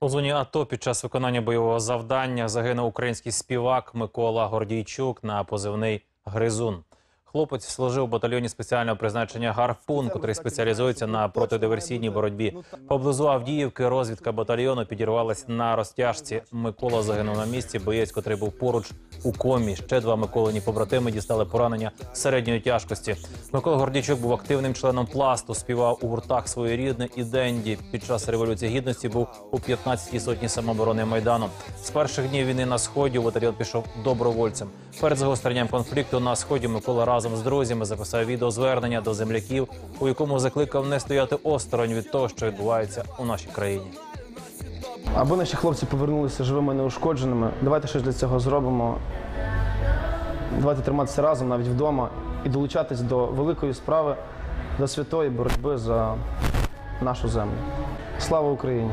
У зоні АТО під час виконання бойового завдання загинув український співак Микола Гордійчук на позивний Гризун. Хлопець служив у батальйоні спеціального призначення Гарпун, котрий спеціалізується на протидиверсійній боротьбі. Поблизу Авдіївки розвідка батальйону підірвалась на розтяжці. Микола загинув на місці. Боєць, котрий був поруч у комі. Ще два Миколині побратими дістали поранення середньої тяжкості. Микола Гордійчук був активним членом пласту, співав у гуртах своєрідне і денді. Під час революції гідності був у 15-й сотні самооборони майдану. З перших днів війни на сході батальйон пішов добровольцем. Перед загостренням конфлікту на сході Микола разом з друзями записав відеозвернення до земляків, у якому закликав не стояти осторонь від того, що відбувається у нашій країні. Аби наші хлопці повернулися живими неушкодженими, давайте щось для цього зробимо. Давайте триматися разом навіть вдома і долучатись до великої справи, до святої боротьби за нашу землю. Слава Україні!